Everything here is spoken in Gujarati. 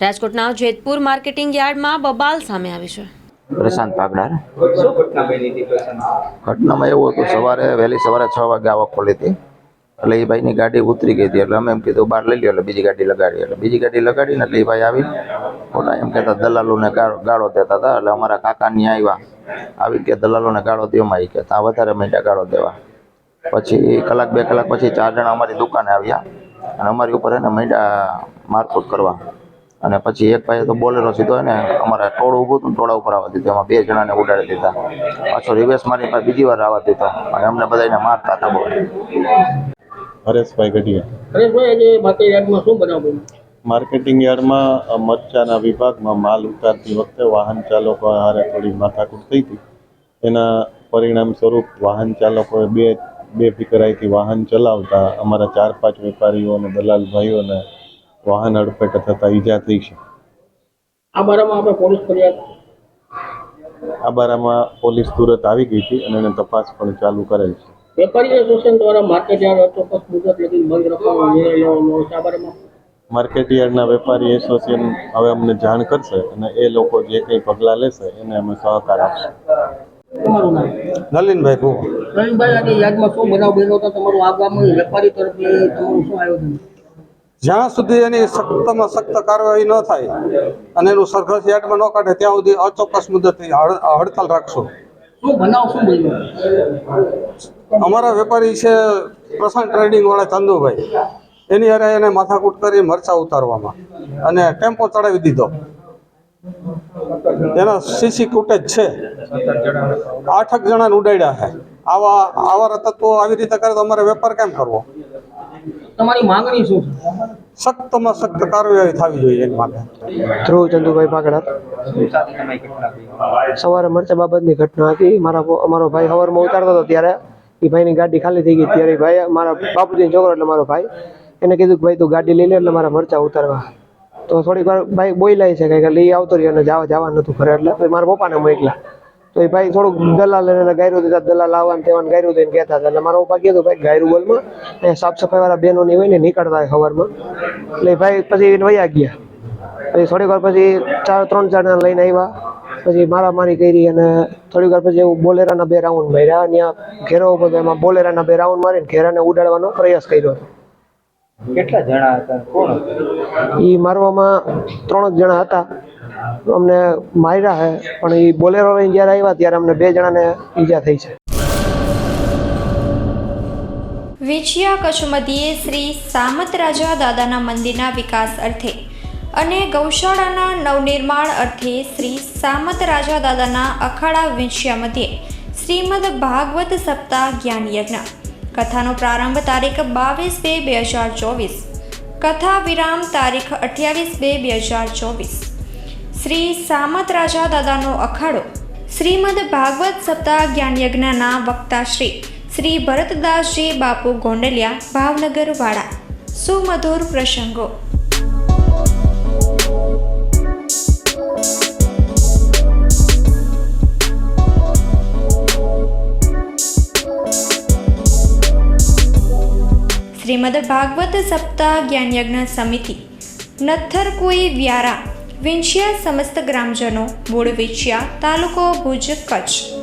રાજકોટના જેતપુર માર્કેટિંગ યાર્ડમાં બબાલ સામે આવી છે. પ્રશાંત પાગડાર. ઘટનામાં એવું હતું સવારે વહેલી સવારે છ વાગે આવક ખોલી હતી. એટલે એ ભાઈની ગાડી ઉતરી ગઈ હતી. એટલે અમે એમ કીધું બહાર લઈ લ્યો. એટલે બીજી ગાડી લગાડી. એટલે બીજી ગાડી લગાડીને એટલે એ ભાઈ આવી. ખોટા એમ કહેતા દલાલોને ગાળો દેતા હતા. એટલે અમારા કાકાની આવ્યા. આવી કે દલાલોને ગાળો દેવામાં માં કે ત્યાં વધારે મીઠા ગાળો દેવા. પછી કલાક બે કલાક પછી ચાર જણા અમારી દુકાને આવ્યા. અને અમારી ઉપર એને મીંડા મારફૂટ કરવા. અને પછી એક ભાઈએ તો બોલેરો સીધો એને અમારા ટોળ ઊભું હતું ટોળા ઉપર આવવા દીધું. એમાં બે જણાને ઉડાડી દીધા. પાછો રિવેસ મારી પાસે બીજી વાર આવવા દીધો. અને અમને બધાને મારતા હતા બહુ હરેશભાઈ ગઢિયા. માર્કેટિંગ યાર્ડમાં મરચાના વિભાગમાં માલ ઉતારતી વખતે વાહન ચાલકો હારે થોડી માથાકૂટ થઈ હતી. એના પરિણામ સ્વરૂપ વાહન ચાલકોએ બે બે ફિકરાઈથી વાહન ચલાવતા અમારા ચાર પાંચ વેપારીઓ અને દલાલ ભાઈઓને વાહન અડફેટ થતા ઈજા થઈ છે આ બારામાં આપણે પોલીસ ફરિયાદ આ બારામાં પોલીસ તુરત આવી ગઈ હતી અને એને તપાસ પણ ચાલુ કરેલ છે. વેપારી એસોસિએશન દ્વારા માર્કેટ યાર્ડ અચોક્કસ મુદત લગી બંધ રાખવાનો નિર્ણય લેવામાં આવશે આ બારામાં. માર્કેટ વેપારી એસોસિએશન હવે અમને જાણ કરશે અને એ લોકો જે કંઈ પગલાં લેશે એને અમે સહકાર આપશું. તમારું નલિનભાઈ ભૂ રવિભાઈ આજે યાદમાં શું બનાવ બન્યો હતો? તમારું આગામી વેપારી તરફથી તમારું શું આયોજન? જ્યાં સુધી એની સખ્તમાં સખ્ત કાર્યવાહી ન થાય અને એનું સરઘસ યાર્ડમાં ન કાઢે ત્યાં સુધી અચોક્કસ મુદતની હડતાલ રાખશું. અમારા વેપારી છે પ્રશાંત ટ્રેડિંગ વાળા ચંદુભાઈ. એની અરે એને માથાકૂટ કરી મરચા ઉતારવામાં અને ટેમ્પો ચડાવી દીધો. એના સીસી ફૂટેજ છે. આઠક જણાને ઉડાડ્યા છે. આવા આવા તત્વો આવી રીતે કરે તો અમારે વેપાર કેમ કરવો? તમારી માંગણી શું છે? સખ્તમાં સખ્ત કાર્યવાહી થવી જોઈએ એની માટે. ધ્રુવ ચંદુભાઈ પાકડા સવારે મરચા બાબતની ઘટના હતી. મારા અમારો ભાઈ સવારમાં ઉતારતો હતો ત્યારે. એ ભાઈની ગાડી ખાલી થઈ ગઈ ત્યારે ભાઈ મારા બાપુજીનો છોકરો એટલે મારો ભાઈ. એને કીધું કે ભાઈ તું ગાડી લઈ લે એટલે મારા મરચા ઉતારવા. તો થોડીક વાર ભાઈ બોલાય છે કે લઈ આવતો રહ્યો અને જવા જવા નતું ઘરે એટલે. મારા પપ્પાને મોકલા તો એ ભાઈ થોડુંક દલાલ એને ગાયરું દીધા દલાલ આવવાનું તેવાનું ગાયરું દઈને કહેતા હતા. એટલે મારા પપ્પા કીધું ભાઈ ગાયરું બોલમાં એ સાફ સફાઈ વાળા બહેનો ની હોય ને નીકળતા હોય સવારમાં એટલે ભાઈ પછી વયા ગયા. પછી થોડીક વાર પછી ચાર ત્રણ ચાર જણા લઈને આવ્યા. પછી મારામારી કરી અને થોડીક વાર પછી એવું બોલેરાના બે રાઉન્ડ માર્યા. ત્યાં ઘેરો ઊભો એમાં બોલેરાના બે રાઉન્ડ મારીને ઘેરાને ઉડાડવાનો પ્રયાસ કર્યો હતો. કેટલા જણા હતા? કોણ એ મારવામાં ત્રણ જ જણા હતા. અમને માર્યા છે પણ એ બોલેરો લઈને જ્યારે આવ્યા ત્યારે અમને બે જણાને ઈજા થઈ છે. વિછિયા કચ્છ શ્રી સામત રાજા દાદાના મંદિરના વિકાસ અર્થે અને ગૌશાળાના નવનિર્માણ અર્થે શ્રી સામત દાદાના અખાડા વિંછિયા મધ્યે શ્રીમદ ભાગવત સપ્તાહ જ્ઞાન યજ્ઞ કથાનો પ્રારંભ તારીખ બાવીસ બે બે હજાર ચોવીસ. કથા વિરામ તારીખ અઠ્યાવીસ બે બે હજાર ચોવીસ. શ્રી સામત રાજા દાદાનો અખાડો, શ્રીમદ ભાગવત સપ્તાહ જ્ઞાનયજ્ઞના વક્તા શ્રી શ્રી ભરતદાસજી બાપુ ગોંડલિયા, ભાવનગર વાડા. સુમધુર પ્રસંગો. શ્રીમદ ભાગવત સપ્તાહ જ્ઞાનયજ્ઞ સમિતિ સમિતિ કોઈ વ્યારા વિંછિયા સમસ્ત ગ્રામજનો મૂળ વિંછિયા તાલુકો ભુજ કચ્છ.